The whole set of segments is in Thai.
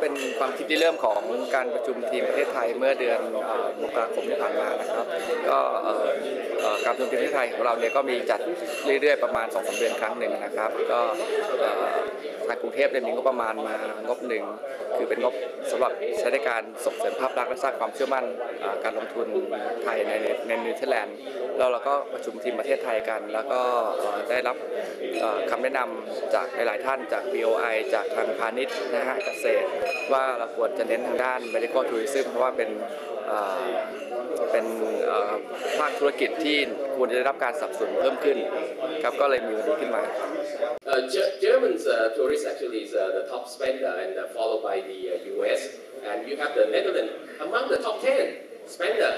เป็นความคิดที่เริ่มของการประชุมทีมประเทศไทยเมื่อเดือนมกราคมที่ผ่านมานะครับ ก็การประชุมทีมประเทศไทยของเราเนี่ยก็มีจัดเรื่อยๆประมาณ2อสเดือนครั้งหนึ่งนะครับ ก็างกรุงเทพได้มีงบประมาณมางบหนึ่งคือเป็นงบสำหรับใช้ในการส่งเสริมภาพลักษณ์และสร้างความเชื่อมั่นการลงทุนไทยในในนเธอร์แลนด์แล้วเราก็ประชุมทีมประเทศไทยกัน แล้วก็ได้รับเอ่อคำแนะนำจากหลาย ๆ ท่านจาก BOI จากทางพาณิชย์นะฮะเกษตร ว่าเราควรจะเน้นทางด้าน medical tourism เพราะว่าเป็นเป็นภาคธุรกิจที่ ควรจะได้รับการสนับสนุนเพิ่มขึ้นครับก็เลยมีวันนี้ขึ้นมา Uh, Ge- German's uh, tourist actually is uh, the top spender and uh, followed by the uh, US. And you have the Netherlands among the top 10 spender.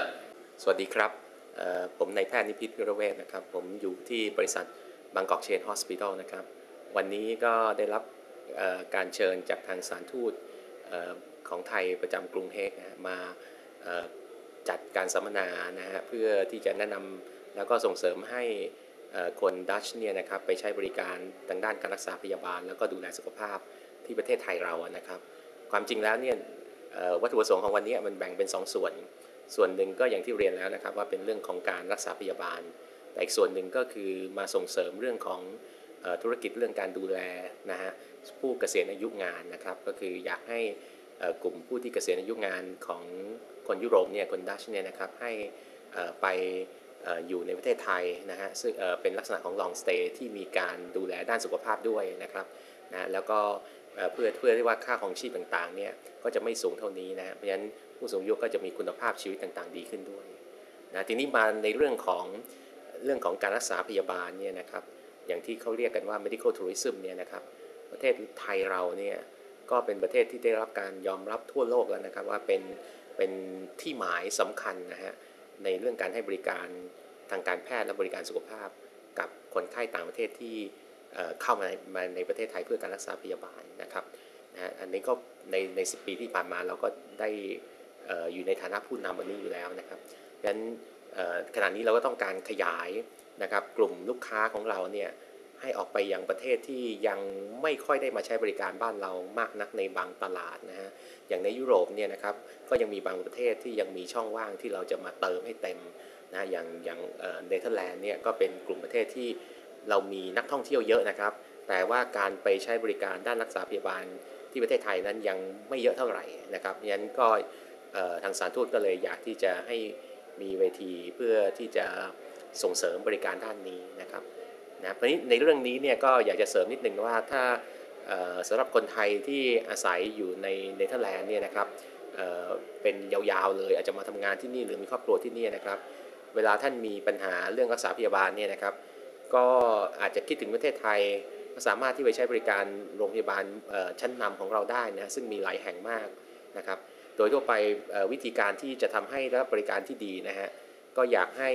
สวัสดีครับเอ่อผมนายแพทย์นิพิษวิรเวศนะครับ ผมอยู่ที่บริษัทบางกอกเชนฮอสพิทอลนะครับ วันนี้ก็ได้รับเอ่อการเชิญจากทางสถารทูตเอ่อของไทยประจำกรุงเฮกนะฮะมาเอ่อจัดการสัมมนานะฮะเพื่อที่จะแนะนำ แล้วก็ส่งเสริมให้คนดัชเนี่ยนะครับไปใช้บริการทางด้านการรักษาพยาบาล แล้วก็ดูแลสุขภาพที่ประเทศไทยเราอะนะครับ ความจริงแล้วเนี่ยวัตถุประสงค์ของวันนี้มันแบ่งเป็น 2 ส่วน ส่วนหนึ่งก็อย่างที่เรียนแล้วนะครับว่าเป็นเรื่องของการรักษาพยาบาล แต่อีกส่วนหนึ่งก็คือมาส่งเสริมเรื่องของออธุรกิจเรื่องการดูแลนะฮะผู้เกษียณอายุงานนะครับ ก็คืออยากให้กลุ่มผู้ที่เกษียณอายุงานของคนยุโรปเนี่ยคนดัชเนี่ยนะครับให้ไป อยู่ในประเทศไทยนะฮะซึ่งเป็นลักษณะของ long stay ที่มีการดูแลด้านสุขภาพด้วยนะครับนะแล้วก็เพื่อเพื่อที่ว่าค่าของชีพต่างๆเนี่ยก็จะไม่สูงเท่านี้นะฮะเพราะฉะนั้นผู้สูงอายุก็จะมีคุณภาพชีวิตต่างๆ ดีขึ้นด้วยนะทีนี้มาในเรื่องของเรื่องของการรักษาพยาบาลเนี่ยนะครับอย่างที่เขาเรียกกันว่า medical tourism เนี่ยนะครับประเทศไทยเราเนี่ยก็เป็นประเทศที่ได้รับการยอมรับทั่วโลกแล้วนะครับว่าเป็นเป็นที่หมายสำคัญนะฮะ ในเรื่องการให้บริการทางการแพทย์และบริการสุขภาพ กับคนไข้ต่างประเทศที่เข้ามาในมาในประเทศไทยเพื่อการรักษาพยาบาลนะครับนะอันนี้ก็ในในสิปีที่ผ่านมาเราก็ได้อยู่ในฐานะผู้นำวันนี้อยู่แล้วนะครับดังนั้นขณะนี้เราก็ต้องการขยายนะครับกลุ่มลูกค้าของเราเนี่ย ให้ออกไปยังประเทศที่ยังไม่ค่อยได้มาใช้บริการบ้านเรามากนักในบางตลาดนะฮะอย่างในยุโรปเนี่ยนะครับก็ยังมีบางประเทศที่ยังมีช่องว่างที่เราจะมาเติมให้เต็มนะอย่างอย่างเนเธอร์แลนด์เนี่ยก็เป็นกลุ่มประเทศที่เรามีนักท่องเที่ยวเยอะนะครับ แต่ว่าการไปใช้บริการด้านรักษาพยาบาลที่ประเทศไทยนั้นยังไม่เยอะเท่าไหร่นะครับยันก็ทางสารทูตก็เลยอยากที่จะให้มีเวทีเพื่อที่จะส่งเสริมบริการด้านนี้นะครับ นะเพราะนี้ในเรื่องนี้เนี่ยก็อยากจะเสริมนิดหนึ่งว่าถ้าสำหรับคนไทยที่อาศัยอยู่ในเนเธอร์แลนด์เนี่ยนะครับเเป็นยาวๆเลยอาจจะมาทำงานที่นี่หรือมีครอบครัวที่นี่นะครับ เวลาท่านมีปัญหาเรื่องรักษาพยาบาลเนี่ยนะครับ ก็อาจจะคิดถึงประเทศไทยก็สามารถที่ไปใช้บริการโรงพยาบาลชั้นนำของเราได้นะซึ่งมีหลายแห่งมากนะครับ โดยทั่วไปวิธีการที่จะทำให้ได้รับบริการที่ดีนะฮะก็อยากให้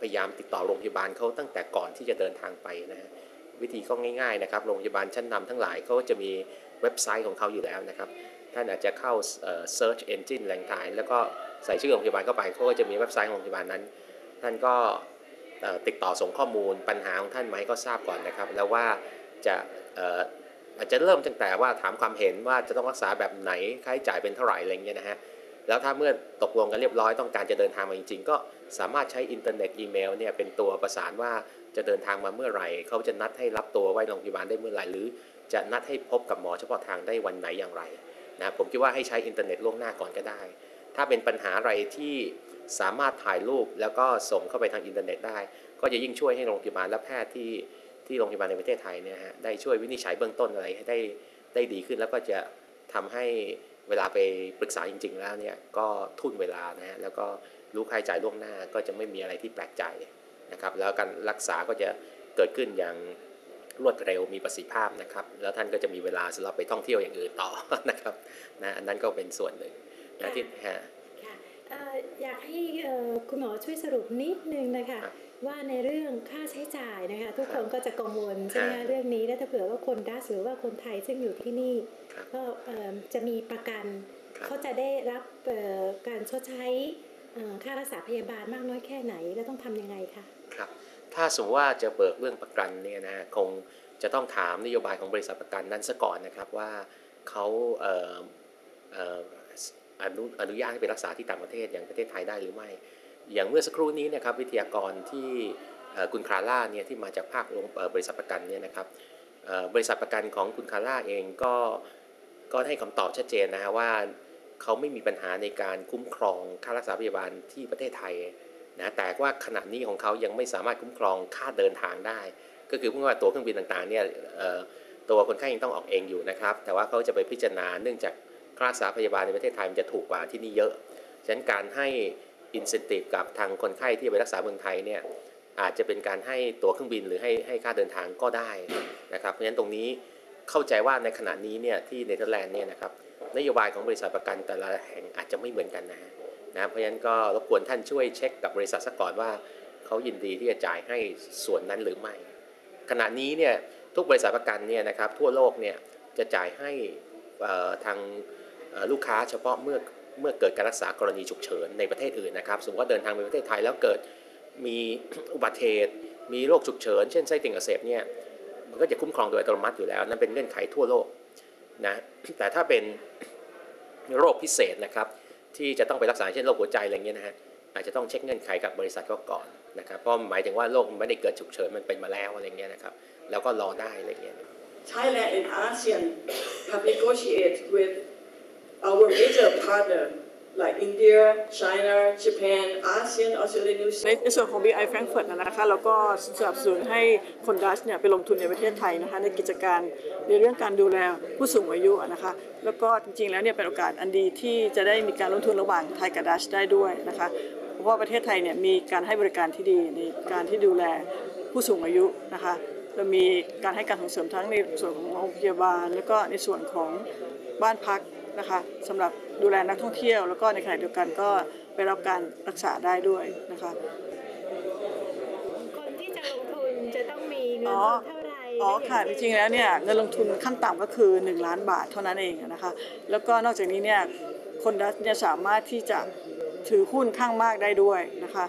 พยายามติดต่อโรงพยาบาลเขาตั้งแต่ก่อนที่จะเดินทางไปนะฮะวิธีก็ง่ายๆนะครับโรงพยาบาลชั้นนำทั้งหลายเขาจะมีเว็บไซต์ของเขาอยู่แล้วนะครับท่านอาจจะเข้าเอ่อ search engine แหล่งถ่ายแล้วก็ใส่ชื่อโรงพยาบาลเข้าไปเขาก็จะมีเว็บไซต์ของโรงพยาบาลนั้น ท่านก็ติดต่อส่งข้อมูลปัญหาของท่านไหมก็ทราบก่อนนะครับ แล้วว่าจะอาจจะเริ่มตั้งแต่ว่าถามความเห็นว่าจะต้องรักษาแบบไหนค่าใช้จ่ายเป็นเท่าไหร่อะไรเงี้ยนะฮะ แล้วถ้าเมื่อตกลงกันเรียบร้อยต้องการจะเดินทางมาจริง ๆ ก็สามารถใช้อินเทอร์เน็ตอีเมลเนี่ยเป็นตัวประสานว่าจะเดินทางมาเมื่อไหร่ เขาจะนัดให้รับตัวไว้โรงพยาบาลได้เมื่อไหร่หรือ จะนัดให้พบกับหมอเฉพาะทางได้วันไหนอย่างไรนะผมคิดว่าให้ใช้อินเทอร์เน็ตล่วงหน้าก่อนก็ได้ ถ้าเป็นปัญหาอะไรที่สามารถถ่ายรูปแล้วก็ส่งเข้าไปทางอินเทอร์เน็ตได้ ก็จะยิ่งช่วยให้โรงพยาบาลและแพทย์ที่ที่โรงพยาบาลในประเทศไทยเนี่ยฮะได้ช่วยวินิจฉัยเบื้องต้นอะไรให้ได้ได้ดีขึ้นแล้วก็จะทำให้ เวลาไปปรึกษาจริง ๆ แล้วเนี่ยก็ทุ่นเวลานะฮะแล้วก็รู้ค่าใช้จ่ายล่วงหน้าก็จะไม่มีอะไรที่แปลกใจนะครับ แล้วการรักษาก็จะเกิดขึ้นอย่างรวดเร็วมีประสิทธิภาพนะครับ แล้วท่านก็จะมีเวลาสำหรับไปท่องเที่ยวอย่างอื่นต่อนะครับนะอันนั้นก็เป็นส่วนหนึ่งนะที่ฮะค่ะเอ่ออยากให้เอ่อคุณหมอช่วยสรุปนิดนึงนะคะครับ ว่าในเรื่องค่าใช้จ่ายนะคะทุกคนก็จะกังวลใช่ไหมครัคะบเรื่องนี้แล้วถ้าเผื่อว่าคนดัสหรือว่าคนไทยซึ่งอยู่ที่นี่ครับก็เอ่อจะมีประกันครับเขาจะได้รับเอ่อการชดใช้เอ่อค่ารักษาพยาบาลมากน้อยแค่ไหนแล้วต้องทำยังไงคะครับถ้าสมมติว่าจะเบิกเรื่องประกันเนี่ยนะฮะคงจะต้องถามนโยบายของบริษัทประกันนั้นซะก่อนนะครับว่าเขาเอ่อเอ่ออนุอนุญาตให้ไปรักษาที่ต่างประเทศอย่างประเทศไทยได้หรือไม่ อย่างเมื่อสักครู่นี้นะครับวิทยากรที่คุณคาร่าเนี่ยที่มาจากภาคโรงบริษัทประกันเนี่ยนะครับบริษัทประกันของคุณคาร่าเองก็ก็ให้คำตอบชัดเจนนะฮะว่าเขาไม่มีปัญหาในการคุ้มครองค่ารักษาพยาบาลที่ประเทศไทยนะแต่ว่าขณะนี้ของเขายังไม่สามารถคุ้มครองค่าเดินทางได้ ก็คือพูดว่าตั๋วเครื่องบินต่างๆเนี่ยตัวคนไข้ยังต้องออกเองอยู่นะครับ แต่ว่าเขาจะไปพิจารณาเนื่องจากค่ารักษาพยาบาลในประเทศไทยมันจะถูกกว่าที่นี่เยอะฉะนั้นการให้ incentive กับทางคนไข้ที่ไปรักษาเมืองไทยเนี่ยอาจจะเป็นการให้ตั๋วเครื่องบินหรือให้ให้ค่าเดินทางก็ได้นะครับ เพราะฉะนั้นตรงนี้เข้าใจว่าในขณะนี้เนี่ยที่เนเธอร์แลนด์เนี่ยนะครับนโยบายของบริษัทประกันแต่ละแห่งอาจจะไม่เหมือนกันนะนะเพราะฉะนั้นก็รบกวนท่านช่วยเช็คกับบริษัทซะก่อนว่าเขายินดีที่จะจ่ายให้ส่วนนั้นหรือไม่ ขณะนี้เนี่ยทุกบริษัทประกันเนี่ยนะครับทั่วโลกเนี่ยจะจ่ายให้ทางลูกค้าเฉพาะเมื่อ เมื่อเกิดการรักษากรณีฉุกเฉินในประเทศอื่นนะครับ สมมติว่าเดินทางไปประเทศไทยแล้วเกิดมีอุบัติเหตุ มีโรคฉุกเฉิน เช่นไส้ติ่งอักเสบเนี่ย มันก็จะคุ้มครองโดยอัตโนมัติอยู่แล้ว นั่นเป็นเงื่อนไขทั่วโลกนะ แต่ถ้าเป็นโรคพิเศษนะครับ ที่จะต้องไปรักษาเช่นโรคหัวใจอะไรเงี้ยนะฮะ อาจจะต้องเช็คเงื่อนไขกับบริษัทก็ก่อนนะครับ เพราะหมายถึงว่าโรคมันไม่ได้เกิดฉุกเฉิน มันเป็นมาแล้วอะไรเงี้ยนะครับ แล้วก็รอได้อะไรเงี้ย Thailand and ASEAN have negotiated with our major partner like India, China, Japan, ASEAN, Australia, New ใน Zealand. ในส่วนของ BI Frankfurt นะนะคะเราก็สนับสนุนให้คนดัชเนี่ยไปลงทุนในประเทศไทยนะคะในกิจการในเรื่องการดูแลผู้สูงอายุนะคะแล้วก็จริงๆแล้วเนี่ยเป็นโอกาสอันดีที่จะได้มีการลงทุนระหว่างไทยกับดัชได้ด้วยนะคะเพราะว่าประเทศไทยเนี่ยมีการให้บริการที่ดีในการที่ดูแลผู้สูงอายุนะคะเรามีการให้การส่งเสริมทั้งในส่วนของโรงพยาบาล แล้วก็ในส่วนของบ้านพัก นะคะสำหรับดูแลนักท่องเที่ยว แล้วก็ในขณะเดียวกันก็ไปรับการรักษาได้ด้วยนะคะคนที่จะลงทุนจะต้องมีเงินอ๋อทุนเท่าไหร่อ๋อค่ะและจย่าริงๆแล้วเนี่ยเงินลงทุนขั้นต่ำก็คือ 1 ล้านบาทเท่านั้นเองนะคะแล้วก็นอกจากนี้เนี่ยคนดัชเนี่ยสามารถที่จะถือหุ้นข้างมากได้ด้วยนะคะ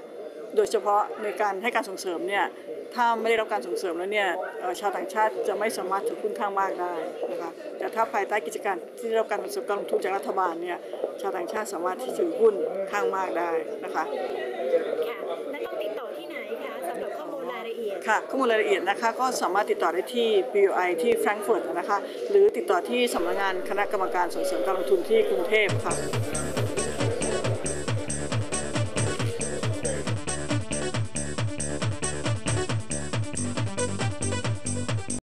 โดยเฉพาะในการให้การส่งเสริมเนี่ย ถ้าไม่ได้รับการส่งเสริมแล้วเนี่ยเอ่อชาวต่างชาติจะไม่สามารถถือหุ้นข้างมากได้นะคะแต่ถ้าภายใต้กิจการที่ได้รับการส่งเสริมการลงทุนจากรัฐบาลเนี่ยชาวต่างชาติสามารถที่ถือหุ้นข้างมากได้นะคะค่ะและต้องติดต่อที่ไหนคะสำหรับข้อมูลรายละเอียดค่ะข้อมูลรายละเอียดนะคะก็สามารถติดต่อได้ที่ BOI ที่แฟรงก์เฟิร์ตนะคะหรือติดต่อที่สำนักงานคณะกรรมการส่งเสริมการลงทุนที่กรุงเทพค่ะ